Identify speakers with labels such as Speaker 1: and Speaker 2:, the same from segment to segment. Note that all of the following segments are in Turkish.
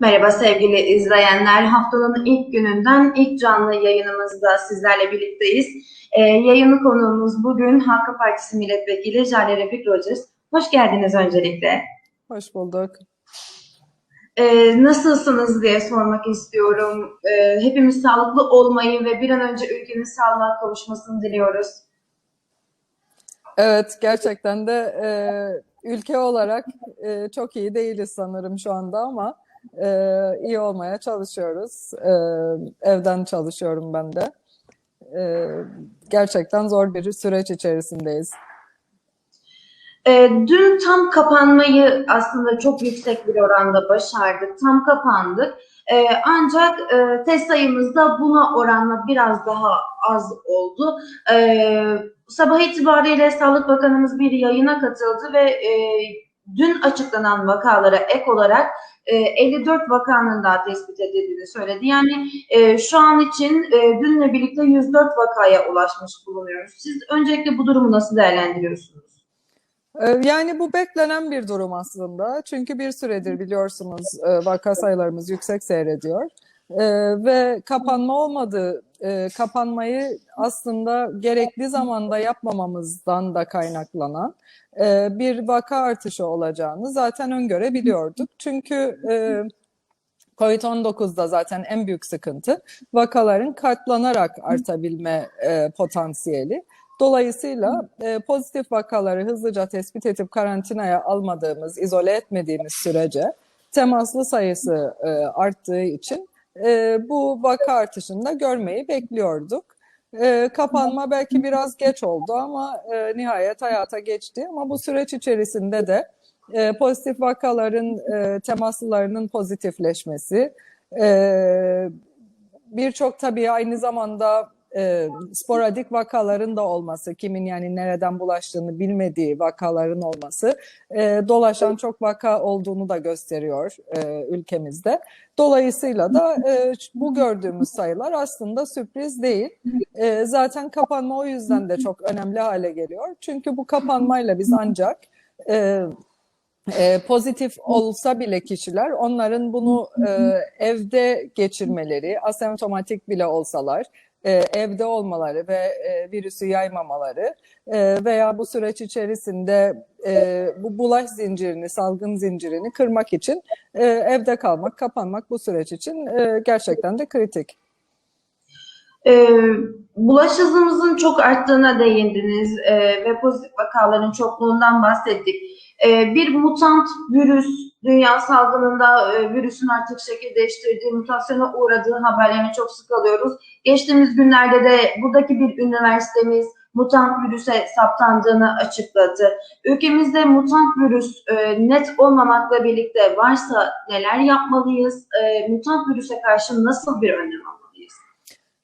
Speaker 1: Merhaba sevgili izleyenler. Haftanın ilk gününden ilk canlı yayınımızda sizlerle birlikteyiz. Ee, yayını konuğumuz bugün Hakkı Partisi Milletvekili Jale Refik Rogers. Hoş geldiniz öncelikle.
Speaker 2: Hoş bulduk.
Speaker 1: Ee, nasılsınız diye sormak istiyorum. Ee, hepimiz sağlıklı olmayı ve bir an önce ülkenin sağlığa kavuşmasını diliyoruz.
Speaker 2: Evet, gerçekten de e, ülke olarak e, çok iyi değiliz sanırım şu anda ama e, iyi olmaya çalışıyoruz. E, evden çalışıyorum ben de. E, gerçekten zor bir süreç içerisindeyiz.
Speaker 1: Ee, dün tam kapanmayı aslında çok yüksek bir oranda başardık. Tam kapandık. Ee, ancak e, test sayımız da buna oranla biraz daha az oldu. Ee, sabah itibariyle Sağlık Bakanımız bir yayına katıldı ve e, dün açıklanan vakalara ek olarak e, 54 vakanın daha tespit edildiğini söyledi. Yani e, şu an için e, dünle birlikte 104 vakaya ulaşmış bulunuyoruz. Siz öncelikle bu durumu nasıl değerlendiriyorsunuz?
Speaker 2: E, Yani bu beklenen bir durum aslında. Çünkü bir süredir biliyorsunuz e, vaka sayılarımız yüksek seyrediyor. E, ve kapanma olmadı. E, kapanmayı aslında gerekli zamanda yapmamamızdan da kaynaklanan e, bir vaka artışı olacağını zaten öngörebiliyorduk. Çünkü e, COVID-19'da zaten en büyük sıkıntı vakaların katlanarak artabilme e, potansiyeli. Dolayısıyla e, pozitif vakaları hızlıca tespit edip karantinaya almadığımız, izole etmediğimiz sürece temaslı sayısı e, arttığı için e, bu vaka artışını da görmeyi bekliyorduk. E, kapanma belki biraz geç oldu ama e, nihayet hayata geçti. Ama bu süreç içerisinde de e, pozitif vakaların e, temaslılarının pozitifleşmesi, e, birçok tabii aynı zamanda e, sporadik vakaların da olması, kimin yani nereden bulaştığını bilmediği vakaların olması e, dolaşan çok vaka olduğunu da gösteriyor e, ülkemizde. Dolayısıyla da e, bu gördüğümüz sayılar aslında sürpriz değil. E, zaten kapanma o yüzden de çok önemli hale geliyor. Çünkü bu kapanmayla biz ancak e, e, pozitif olsa bile kişiler onların bunu e, evde geçirmeleri, asemptomatik bile olsalar e, evde olmaları ve e, virüsü yaymamaları e, veya bu süreç içerisinde e, bu bulaş zincirini, salgın zincirini kırmak için e, evde kalmak, kapanmak bu süreç için e, gerçekten de kritik.
Speaker 1: Ee, bulaş hızımızın çok arttığına değindiniz e, ve pozitif vakaların çokluğundan bahsettik. E, bir mutant virüs dünya salgınında e, virüsün artık şekil değiştirdiği, mutasyona uğradığı haberlerini çok sık alıyoruz. Geçtiğimiz günlerde de buradaki bir üniversitemiz mutant virüse saptandığını açıkladı. Ülkemizde mutant virüs e, net olmamakla birlikte varsa neler yapmalıyız? E, mutant virüse karşı nasıl bir önlem almalıyız?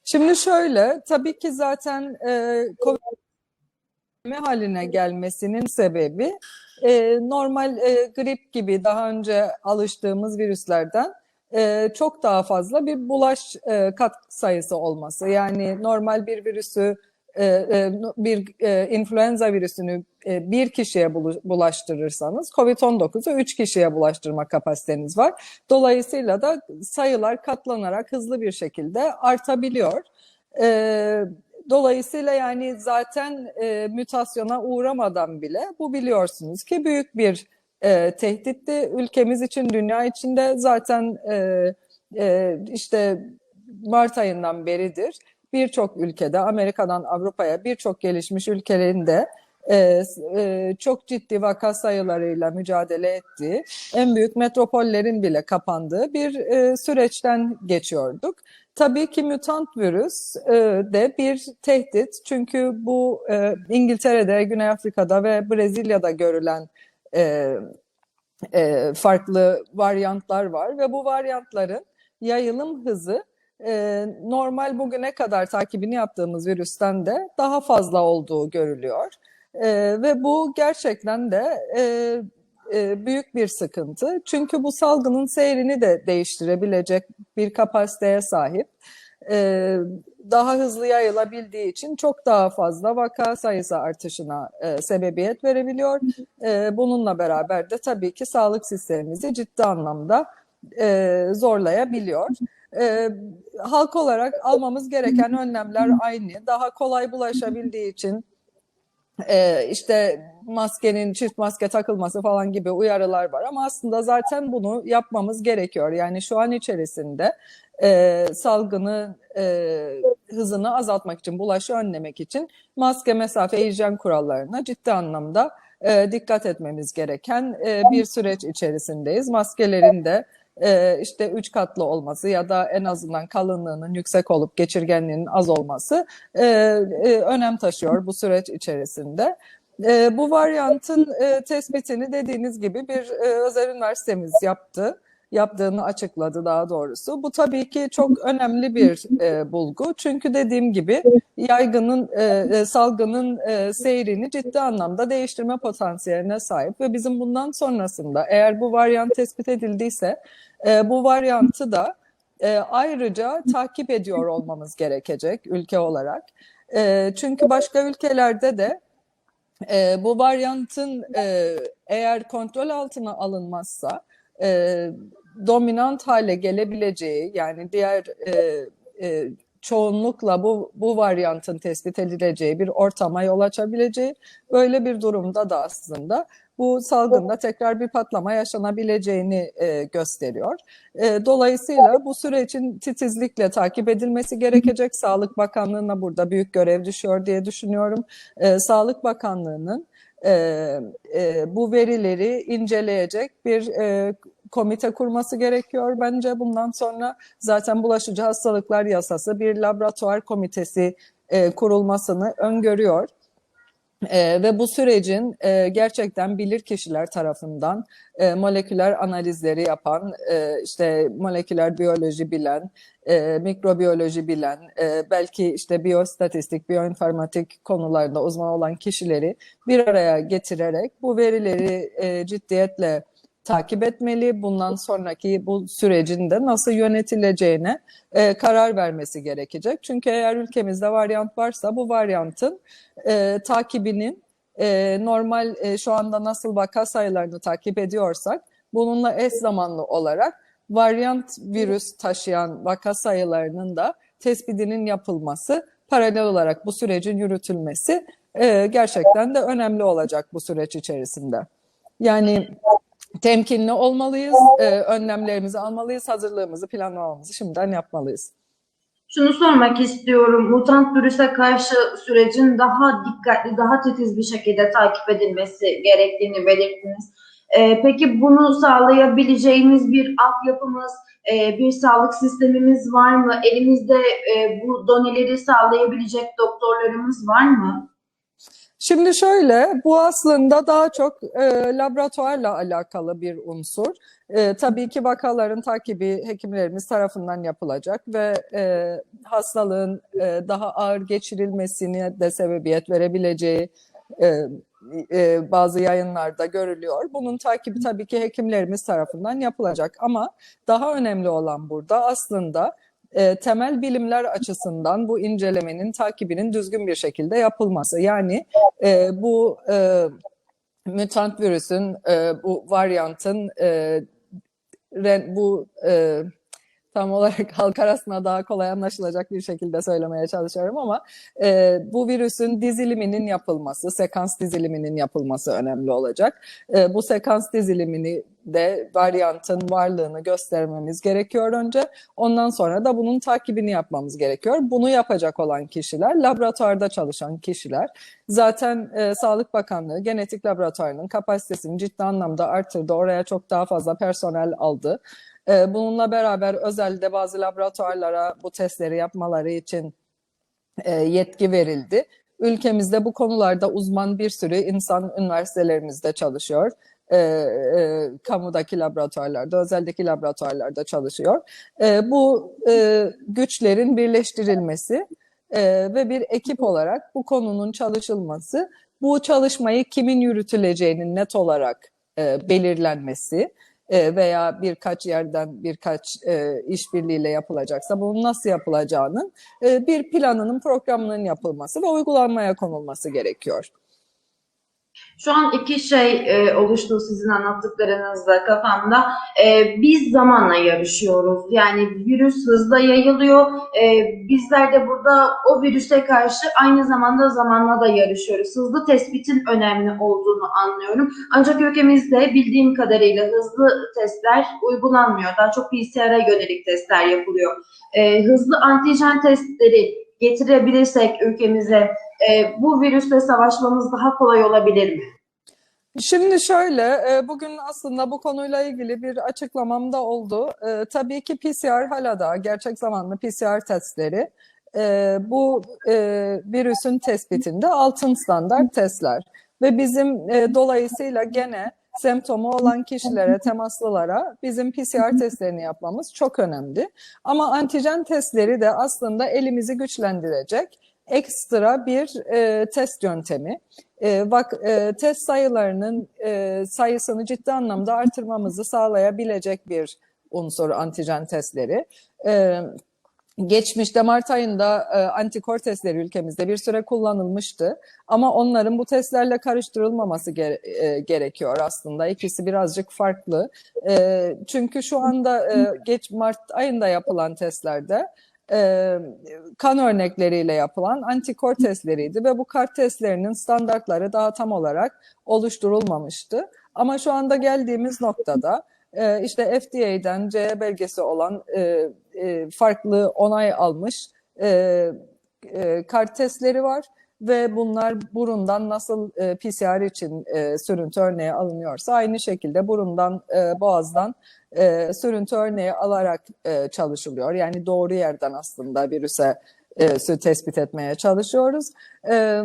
Speaker 2: Şimdi şöyle, tabii ki zaten COVID haline gelmesinin sebebi e, normal e, grip gibi daha önce alıştığımız virüslerden e, çok daha fazla bir bulaş e, kat sayısı olması. Yani normal bir virüsü e, e, bir e, influenza virüsünü bir kişiye bulaştırırsanız COVID-19'u üç kişiye bulaştırma kapasiteniz var. Dolayısıyla da sayılar katlanarak hızlı bir şekilde artabiliyor. E, Dolayısıyla yani zaten e, mütasyona uğramadan bile bu biliyorsunuz ki büyük bir e, tehditti ülkemiz için, dünya için de zaten e, e, işte Mart ayından beridir birçok ülkede Amerika'dan Avrupa'ya birçok gelişmiş ülkelerin de e, e, çok ciddi vaka sayılarıyla mücadele ettiği, en büyük metropollerin bile kapandığı bir e, süreçten geçiyorduk. Tabii ki mutant virüs e, de bir tehdit çünkü bu e, İngiltere'de, Güney Afrika'da ve Brezilya'da görülen e, farklı varyantlar var ve bu varyantların yayılım hızı e, normal bugüne kadar takibini yaptığımız virüsten de daha fazla olduğu görülüyor. Ve bu gerçekten de e, büyük bir sıkıntı. Çünkü bu salgının seyrini de değiştirebilecek bir kapasiteye sahip. E, daha hızlı yayılabildiği için çok daha fazla vaka sayısı artışına e, sebebiyet verebiliyor. Bununla beraber de tabii ki sağlık sistemimizi ciddi anlamda zorlayabiliyor. E, halk olarak almamız gereken önlemler aynı. Daha kolay bulaşabildiği için e, işte maskenin çift maske takılması falan gibi uyarılar var ama aslında zaten bunu yapmamız gerekiyor. Yani şu an içerisinde e, salgını e, hızını azaltmak için, bulaşı önlemek için maske, mesafe, hijyen kurallarına ciddi anlamda e, dikkat etmemiz gereken e, bir süreç içerisindeyiz. Maskelerin de e, işte üç katlı olması ya da en azından kalınlığının yüksek olup geçirgenliğinin az olması e, e, önem taşıyor bu süreç içerisinde. E, bu varyantın e, tespitini dediğiniz gibi bir e, özel üniversitemiz yaptı yaptığını açıkladı daha doğrusu. Bu tabii ki çok önemli bir e, bulgu. Çünkü dediğim gibi yaygının, e, salgının e, seyrini ciddi anlamda değiştirme potansiyeline sahip ve bizim bundan sonrasında eğer bu varyant tespit edildiyse e, bu varyantı da e, ayrıca takip ediyor olmamız gerekecek ülke olarak. E, çünkü başka ülkelerde de e, bu varyantın e, eğer kontrol altına alınmazsa e, dominant hale gelebileceği yani diğer e, e, çoğunlukla bu bu varyantın tespit edileceği bir ortama yol açabileceği böyle bir durumda da aslında bu salgında tekrar bir patlama yaşanabileceğini e, gösteriyor. E, dolayısıyla bu sürecin titizlikle takip edilmesi gerekecek. Sağlık Bakanlığı'na burada büyük görev düşüyor diye düşünüyorum. E, Sağlık Bakanlığı'nın e, e, bu verileri inceleyecek bir e, komite kurması gerekiyor bence. Bundan sonra zaten bulaşıcı hastalıklar yasası bir laboratuvar komitesi e, kurulmasını öngörüyor. E, ve bu sürecin e, gerçekten bilir kişiler tarafından e, moleküler analizleri yapan, e, işte moleküler biyoloji bilen, e, mikrobiyoloji bilen, e, belki işte biyostatistik, biyoinformatik konularda uzman olan kişileri bir araya getirerek bu verileri e, ciddiyetle takip etmeli. Bundan sonraki bu sürecin de nasıl yönetileceğine e, karar vermesi gerekecek. Çünkü eğer ülkemizde varyant varsa bu varyantın e, takibinin e, normal e, şu anda nasıl vaka sayılarını takip ediyorsak bununla eş zamanlı olarak varyant virüs taşıyan vaka sayılarının da tespitinin yapılması, paralel olarak bu sürecin yürütülmesi e, gerçekten de önemli olacak bu süreç içerisinde. Yani temkinli olmalıyız, e, önlemlerimizi almalıyız, hazırlığımızı, planlamamızı şimdiden yapmalıyız.
Speaker 1: Şunu sormak istiyorum. Mutant virüse karşı sürecin daha dikkatli, daha titiz bir şekilde takip edilmesi gerektiğini belirttiniz. Ee, peki bunu sağlayabileceğimiz bir altyapımız, e, bir sağlık sistemimiz var mı? Elimizde e, bu doneleri sağlayabilecek doktorlarımız var mı?
Speaker 2: Şimdi şöyle, bu aslında daha çok e, laboratuvarla alakalı bir unsur. E, tabii ki vakaların takibi hekimlerimiz tarafından yapılacak ve e, hastalığın e, daha ağır geçirilmesine de sebebiyet verebileceği e, e, bazı yayınlarda görülüyor. Bunun takibi tabii ki hekimlerimiz tarafından yapılacak ama daha önemli olan burada aslında e, temel bilimler açısından bu incelemenin takibinin düzgün bir şekilde yapılması. Yani e, bu e, mutant virüsün, e, bu varyantın, e, bu e, tam olarak halk arasında daha kolay anlaşılacak bir şekilde söylemeye çalışıyorum ama e, bu virüsün diziliminin yapılması, sekans diziliminin yapılması önemli olacak. E, bu sekans dizilimini de varyantın varlığını göstermemiz gerekiyor önce. Ondan sonra da bunun takibini yapmamız gerekiyor. Bunu yapacak olan kişiler, laboratuvarda çalışan kişiler. Zaten e, Sağlık Bakanlığı genetik laboratuvarının kapasitesini ciddi anlamda arttırdı. Oraya çok daha fazla personel aldı. E, bununla beraber özelde bazı laboratuvarlara bu testleri yapmaları için e, yetki verildi. Ülkemizde bu konularda uzman bir sürü insan üniversitelerimizde çalışıyor e, e, kamudaki laboratuvarlarda, özeldeki laboratuvarlarda çalışıyor. E, bu e, güçlerin birleştirilmesi e, ve bir ekip olarak bu konunun çalışılması, bu çalışmayı kimin yürütüleceğinin net olarak e, belirlenmesi veya birkaç yerden birkaç e, işbirliğiyle yapılacaksa bunun nasıl yapılacağının e, bir planının, programının yapılması ve uygulanmaya konulması gerekiyor.
Speaker 1: Şu an iki şey e, oluştu sizin anlattıklarınızda kafamda. E, biz zamanla yarışıyoruz. Yani virüs hızla yayılıyor. E, bizler de burada o virüse karşı aynı zamanda zamanla da yarışıyoruz. Hızlı tespitin önemli olduğunu anlıyorum. Ancak ülkemizde bildiğim kadarıyla hızlı testler uygulanmıyor. Daha çok PCR'a yönelik testler yapılıyor. E, hızlı antijen testleri getirebilirsek ülkemize e, bu virüsle savaşmamız daha kolay olabilir mi?
Speaker 2: Şimdi şöyle, e, bugün aslında bu konuyla ilgili bir açıklamam da oldu. E, Tabii ki PCR hala da gerçek zamanlı PCR testleri e, bu virüsün tespitinde altın standart testler ve bizim dolayısıyla gene semptomu olan kişilere, temaslılara bizim PCR testlerini yapmamız çok önemli. Ama antijen testleri de aslında elimizi güçlendirecek ekstra bir e, test yöntemi. E, bak e, test sayılarının e, sayısını ciddi anlamda artırmamızı sağlayabilecek bir unsur antijen testleri. E, geçmişte Mart ayında e, antikor testleri ülkemizde bir süre kullanılmıştı. Ama onların bu testlerle karıştırılmaması gere- e, gerekiyor aslında. İkisi birazcık farklı. E, çünkü şu anda e, geç Mart ayında yapılan testlerde e, kan örnekleriyle yapılan antikor testleriydi ve bu kart testlerinin standartları daha tam olarak oluşturulmamıştı. Ama şu anda geldiğimiz noktada e, işte FDA'den C belgesi olan e, e, farklı onay almış e, e, kart testleri var ve bunlar burundan nasıl e, PCR için e, sürüntü örneği alınıyorsa aynı şekilde burundan, e, boğazdan e, sürüntü örneği alarak e, çalışılıyor. Yani doğru yerden aslında virüse e, tespit etmeye çalışıyoruz. E,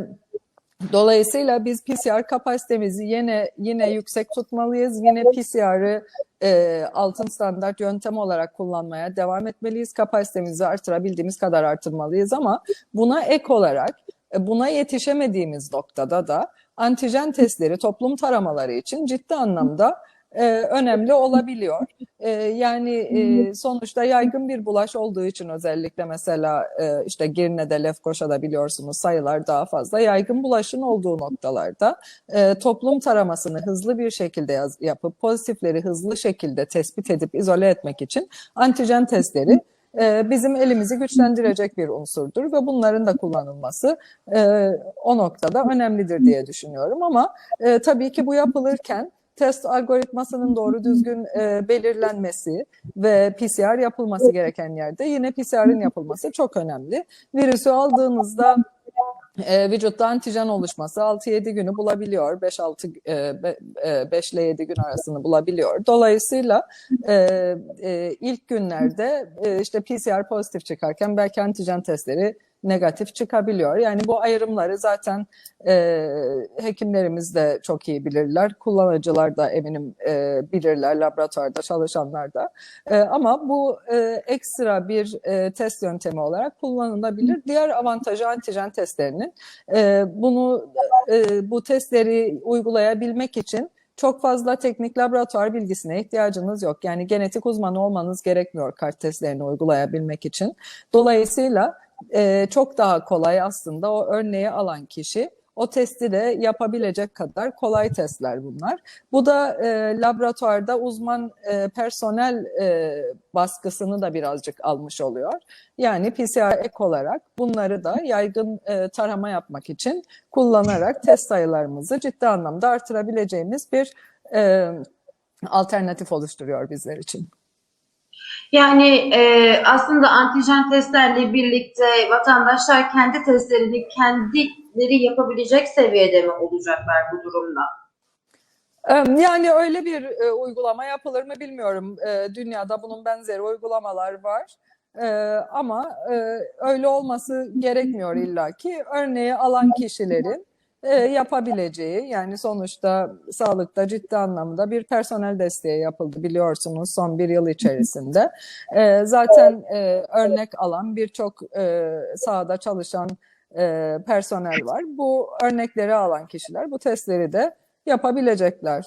Speaker 2: dolayısıyla biz PCR kapasitemizi yine yine yüksek tutmalıyız. Yine PCR'ı e, altın standart yöntem olarak kullanmaya devam etmeliyiz. Kapasitemizi artırabildiğimiz kadar artırmalıyız ama buna ek olarak e, buna yetişemediğimiz noktada da antijen testleri toplum taramaları için ciddi anlamda e, önemli olabiliyor. E, yani e, sonuçta yaygın bir bulaş olduğu için özellikle mesela e, işte Girne'de, Lefkoşa'da biliyorsunuz sayılar daha fazla. Yaygın bulaşın olduğu noktalarda e, toplum taramasını hızlı bir şekilde yaz, yapıp pozitifleri hızlı şekilde tespit edip izole etmek için antijen testleri e, bizim elimizi güçlendirecek bir unsurdur ve bunların da kullanılması e, o noktada önemlidir diye düşünüyorum. Ama e, tabii ki bu yapılırken test algoritmasının doğru düzgün e, belirlenmesi ve PCR yapılması gereken yerde yine PCR'ın yapılması çok önemli. Virüsü aldığınızda e, vücutta antijen oluşması 6-7 günü bulabiliyor. 5-6 e, be- e, 5 ile 7 gün arasını bulabiliyor. Dolayısıyla e, e, ilk günlerde e, işte PCR pozitif çıkarken belki antijen testleri negatif çıkabiliyor. Yani bu ayrımları zaten e, hekimlerimiz de çok iyi bilirler. Kullanıcılar da eminim e, bilirler, laboratuvarda çalışanlar da. E, ama bu e, ekstra bir e, test yöntemi olarak kullanılabilir. Diğer avantajı antijen testlerinin e, bunu e, bu testleri uygulayabilmek için çok fazla teknik laboratuvar bilgisine ihtiyacınız yok. Yani genetik uzmanı olmanız gerekmiyor kart testlerini uygulayabilmek için. Dolayısıyla e, çok daha kolay aslında o örneği alan kişi o testi de yapabilecek kadar kolay testler bunlar. Bu da e, laboratuvarda uzman e, personel e, baskısını da birazcık almış oluyor. Yani PCR ek olarak bunları da yaygın e, tarama yapmak için kullanarak test sayılarımızı ciddi anlamda artırabileceğimiz bir e, alternatif oluşturuyor bizler için.
Speaker 1: Yani e, aslında antijen testlerle birlikte vatandaşlar kendi testlerini kendileri yapabilecek seviyede mi olacaklar bu durumda?
Speaker 2: Em, Yani öyle bir e, uygulama yapılır mı bilmiyorum. E, dünyada bunun benzeri uygulamalar var. E, ama e, öyle olması gerekmiyor illaki. Örneği alan kişilerin e, yapabileceği yani sonuçta sağlıkta ciddi anlamda bir personel desteği yapıldı biliyorsunuz son bir yıl içerisinde. E, zaten e, örnek alan birçok e, sahada çalışan e, personel var. Bu örnekleri alan kişiler bu testleri de yapabilecekler.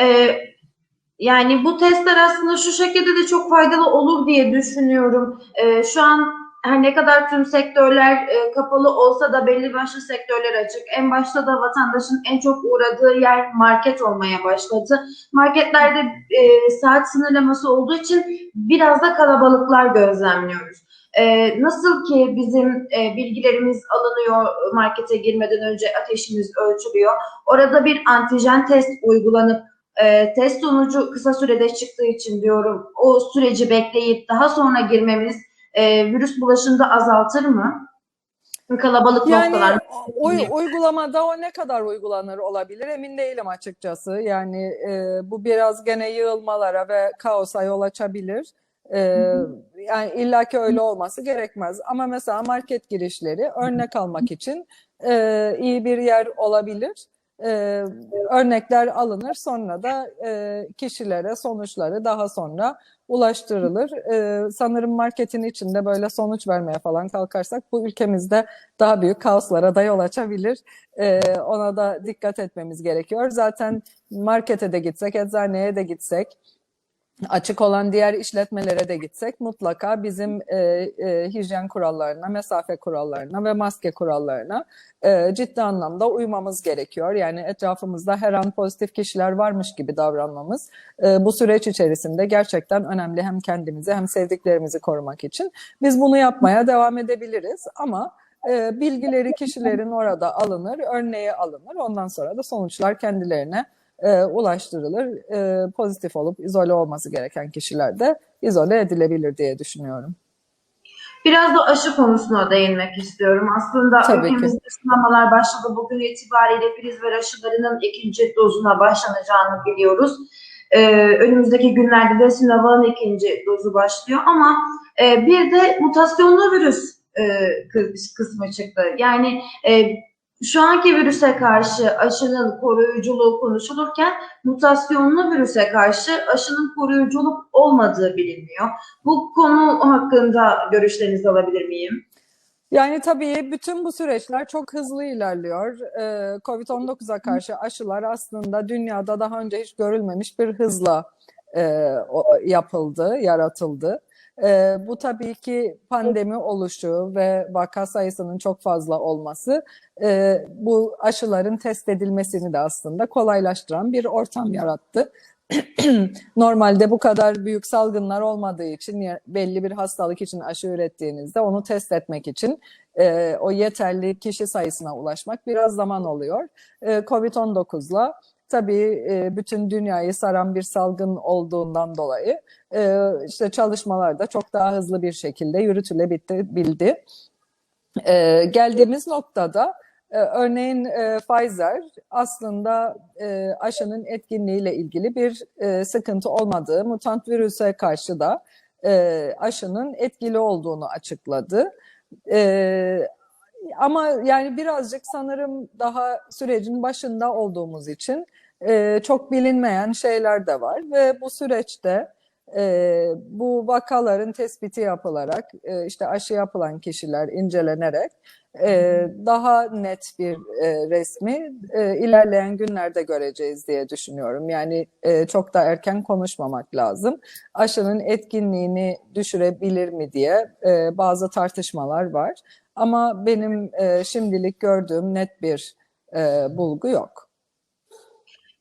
Speaker 1: E, yani bu testler aslında şu şekilde de çok faydalı olur diye düşünüyorum. E, şu an her ne kadar tüm sektörler e, kapalı olsa da belli başlı sektörler açık. En başta da vatandaşın en çok uğradığı yer market olmaya başladı. Marketlerde e, saat sınırlaması olduğu için biraz da kalabalıklar gözlemliyoruz. E, nasıl ki bizim e, bilgilerimiz alınıyor markete girmeden önce ateşimiz ölçülüyor. Orada bir antijen test uygulanıp e, test sonucu kısa sürede çıktığı için diyorum o süreci bekleyip daha sonra girmemiz e, virüs bulaşını da azaltır mı? Kalabalık
Speaker 2: Yani
Speaker 1: noktalar.
Speaker 2: uy- uygulamada o ne kadar uygulanır olabilir emin değilim açıkçası. Yani e, bu biraz gene yığılmalara ve kaosa yol açabilir. E, yani illaki öyle olması gerekmez. Ama mesela market girişleri örnek almak için e, iyi bir yer olabilir. E, örnekler alınır sonra da e, kişilere sonuçları daha sonra ulaştırılır. E, sanırım marketin içinde böyle sonuç vermeye falan kalkarsak bu ülkemizde daha büyük kaoslara da yol açabilir. E, ona da dikkat etmemiz gerekiyor. Zaten markete de gitsek, eczaneye de gitsek, açık olan diğer işletmelere de gitsek mutlaka bizim e, e, hijyen kurallarına, mesafe kurallarına ve maske kurallarına e, ciddi anlamda uymamız gerekiyor. Yani etrafımızda her an pozitif kişiler varmış gibi davranmamız e, bu süreç içerisinde gerçekten önemli hem kendimizi hem sevdiklerimizi korumak için. Biz bunu yapmaya devam edebiliriz ama e, bilgileri kişilerin orada alınır, örneği alınır. Ondan sonra da sonuçlar kendilerine e, ulaştırılır. E, pozitif olup izole olması gereken kişiler de izole edilebilir diye düşünüyorum.
Speaker 1: Biraz da aşı konusuna değinmek istiyorum. Aslında
Speaker 2: Tabii ki.
Speaker 1: ülkemizde sınamalar başladı. Bugün itibariyle Pfizer aşılarının ikinci dozuna başlanacağını biliyoruz. Ee, önümüzdeki günlerde de Sinovac'ın ikinci dozu başlıyor. Ama e, bir de mutasyonlu virüs e, kı- kısmı çıktı. Yani e, şu anki virüse karşı aşının koruyuculuğu konuşulurken mutasyonlu virüse karşı aşının koruyuculuk olmadığı bilinmiyor. Bu konu hakkında görüşlerinizi alabilir miyim?
Speaker 2: Yani tabii bütün bu süreçler çok hızlı ilerliyor. Ee, Covid-19'a karşı aşılar aslında dünyada daha önce hiç görülmemiş bir hızla e, yapıldı, yaratıldı. Ee, bu tabii ki pandemi oluşu ve vaka sayısının çok fazla olması e, bu aşıların test edilmesini de aslında kolaylaştıran bir ortam yarattı. Normalde bu kadar büyük salgınlar olmadığı için belli bir hastalık için aşı ürettiğinizde onu test etmek için e, o yeterli kişi sayısına ulaşmak biraz zaman oluyor. E, Covid-19'la tabii e, bütün dünyayı saran bir salgın olduğundan dolayı e, işte çalışmalar da çok daha hızlı bir şekilde yürütülebildi. E, geldiğimiz noktada e, örneğin Pfizer aslında aşının etkinliğiyle ilgili bir sıkıntı olmadığı, mutant virüse karşı da aşının etkili olduğunu açıkladı. E, ama yani birazcık sanırım daha sürecin başında olduğumuz için e, çok bilinmeyen şeyler de var ve bu süreçte e, bu vakaların tespiti yapılarak e, işte aşı yapılan kişiler incelenerek e, daha net bir e, resmi e, ilerleyen günlerde göreceğiz diye düşünüyorum. Yani e, çok da erken konuşmamak lazım. Aşının etkinliğini düşürebilir mi diye e, bazı tartışmalar var. Ama benim e, şimdilik gördüğüm net bir e, bulgu yok.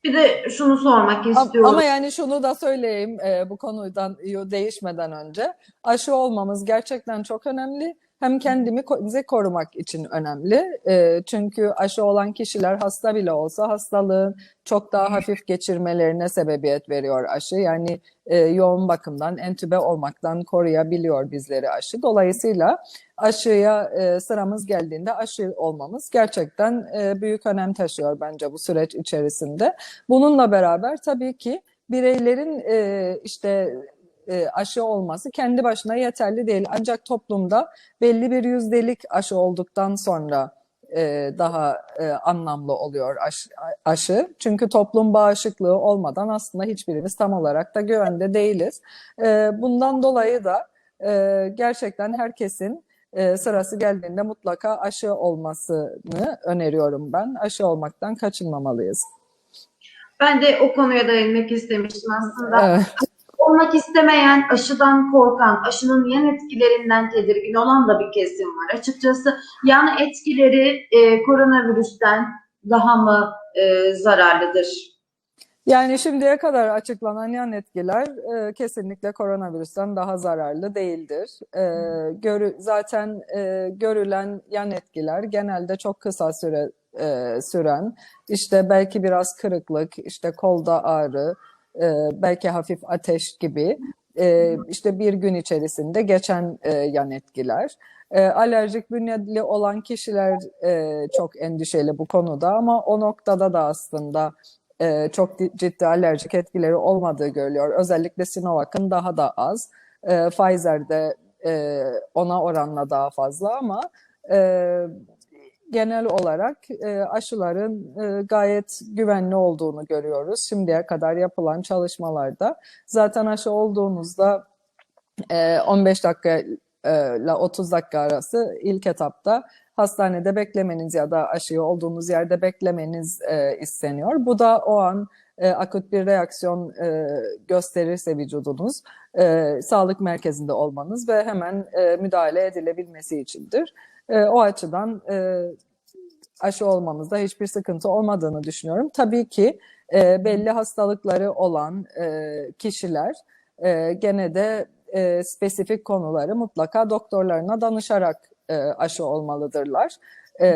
Speaker 1: Bir de şunu sormak istiyorum.
Speaker 2: Ama yani şunu da söyleyeyim e, bu konudan değişmeden önce aşı olmamız gerçekten çok önemli. Hem kendimi ko- bizi korumak için önemli. E, çünkü aşı olan kişiler hasta bile olsa hastalığın çok daha hafif geçirmelerine sebebiyet veriyor aşı. Yani e, yoğun bakımdan, entübe olmaktan koruyabiliyor bizleri aşı. Dolayısıyla aşıya e, sıramız geldiğinde aşı olmamız gerçekten e, büyük önem taşıyor bence bu süreç içerisinde. Bununla beraber tabii ki bireylerin işte e, aşı olması kendi başına yeterli değil. Ancak toplumda belli bir yüzdelik aşı olduktan sonra e, daha e, anlamlı oluyor aşı, aşı. Çünkü toplum bağışıklığı olmadan aslında hiçbirimiz tam olarak da güvende değiliz. E, bundan dolayı da e, gerçekten herkesin e, sırası geldiğinde mutlaka aşı olmasını öneriyorum ben. Aşı olmaktan kaçınmamalıyız.
Speaker 1: Ben de o konuya değinmek istemiştim aslında.
Speaker 2: Evet.
Speaker 1: Olmak istemeyen, aşıdan korkan, aşının yan etkilerinden tedirgin olan da bir kesim var. Açıkçası yan etkileri e, koronavirüsten daha mı e, zararlıdır?
Speaker 2: Yani şimdiye kadar açıklanan yan etkiler e, kesinlikle koronavirüsten daha zararlı değildir. E, görü, zaten e, görülen yan etkiler genelde çok kısa süre e, süren, işte belki biraz kırıklık, işte kolda ağrı, e, belki hafif ateş gibi, e, işte bir gün içerisinde geçen e, yan etkiler. E, alerjik bünyeli olan kişiler çok endişeli bu konuda ama o noktada da aslında çok di- ciddi alerjik etkileri olmadığı görülüyor. Özellikle Sinovac'ın daha da az. E, Pfizer'de ona oranla daha fazla ama genel olarak e, aşıların e, gayet güvenli olduğunu görüyoruz. Şimdiye kadar yapılan çalışmalarda zaten aşı olduğunuzda e, 15 dakika e, ile 30 dakika arası ilk etapta hastanede beklemeniz ya da aşıyı olduğunuz yerde beklemeniz e, isteniyor. Bu da o an e, akut bir reaksiyon e, gösterirse vücudunuz e, sağlık merkezinde olmanız ve hemen e, müdahale edilebilmesi içindir. E, o açıdan e, aşı olmamızda hiçbir sıkıntı olmadığını düşünüyorum. Tabii ki e, belli hastalıkları olan e, kişiler e, gene de e, spesifik konuları mutlaka doktorlarına danışarak e, aşı olmalıdırlar. E,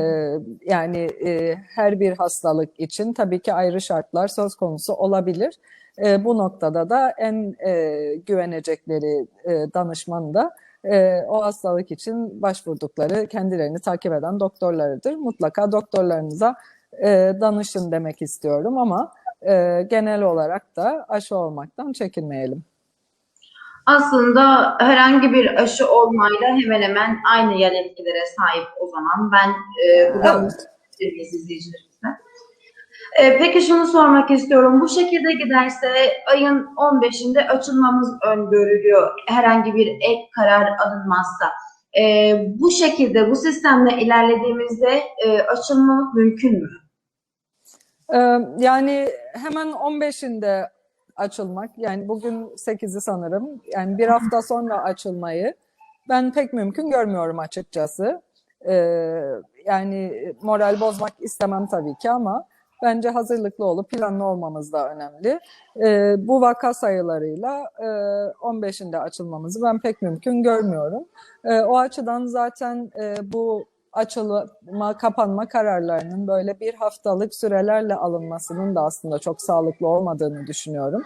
Speaker 2: yani e, her bir hastalık için tabii ki ayrı şartlar söz konusu olabilir. E, bu noktada da en e, güvenecekleri e, danışman da e, o hastalık için başvurdukları kendilerini takip eden doktorlarıdır. Mutlaka doktorlarınıza e, danışın demek istiyorum ama e, genel olarak da aşı olmaktan çekinmeyelim.
Speaker 1: Aslında herhangi bir aşı olmayla hemen hemen aynı yan etkilere sahip o zaman. Ben e, bu da
Speaker 2: Evet.
Speaker 1: sevgili izleyicilerimize. E, peki şunu sormak istiyorum. Bu şekilde giderse ayın 15'inde açılmamız öngörülüyor. Herhangi bir ek karar alınmazsa. E, bu şekilde, bu sistemle ilerlediğimizde e, açılma mümkün mü?
Speaker 2: Ee, Yani hemen 15'inde açılmak, yani bugün 8'i sanırım, yani bir hafta sonra açılmayı ben pek mümkün görmüyorum açıkçası. Ee, Yani moral bozmak istemem tabii ki ama bence hazırlıklı olup planlı olmamız da önemli. Ee, Bu vaka sayılarıyla e, 15'inde açılmamızı ben pek mümkün görmüyorum. Ee, O açıdan zaten e, bu açılma, kapanma kararlarının böyle bir haftalık sürelerle alınmasının da aslında çok sağlıklı olmadığını düşünüyorum.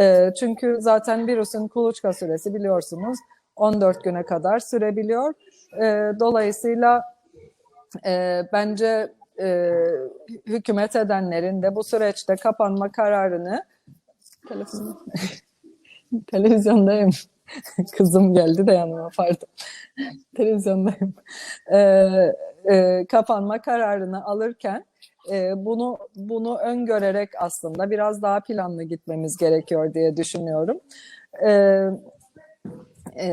Speaker 2: Ee, çünkü zaten virüsün kuluçka süresi biliyorsunuz 14 güne kadar sürebiliyor. Ee, dolayısıyla e, bence e, hükümet edenlerin de bu süreçte kapanma kararını televizyondayım. Kızım geldi de yanıma pardon. Televizyondayım. Ee, e, kapanma kararını alırken e, bunu bunu öngörerek aslında biraz daha planlı gitmemiz gerekiyor diye düşünüyorum. Ee, e,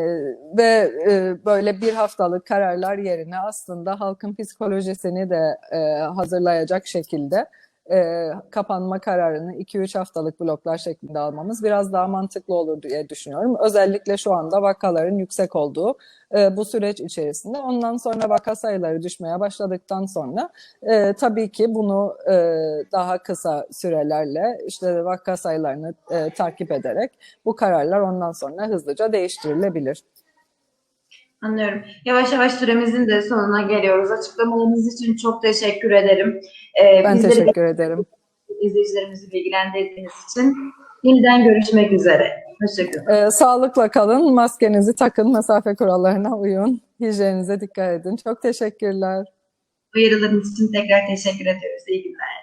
Speaker 2: ve e, böyle bir haftalık kararlar yerine aslında halkın psikolojisini de e, hazırlayacak şekilde e, kapanma kararını 2-3 haftalık bloklar şeklinde almamız biraz daha mantıklı olur diye düşünüyorum. Özellikle şu anda vakaların yüksek olduğu e, bu süreç içerisinde. Ondan sonra vaka sayıları düşmeye başladıktan sonra e, tabii ki bunu e, daha kısa sürelerle işte vaka sayılarını e, takip ederek bu kararlar ondan sonra hızlıca değiştirilebilir.
Speaker 1: Anlıyorum. Yavaş yavaş süremizin de sonuna geliyoruz. Açıklamalarınız için çok teşekkür ederim. Ee,
Speaker 2: Ben
Speaker 1: bizleri
Speaker 2: teşekkür ederim.
Speaker 1: izleyicilerimizi bilgilendirdiğiniz için yeniden görüşmek üzere. Hoşçakalın.
Speaker 2: Ee, sağlıkla kalın, maskenizi takın, mesafe kurallarına uyun, hijyeninize dikkat edin. Çok teşekkürler.
Speaker 1: Uyarılarınız için tekrar teşekkür ediyoruz. İyi günler.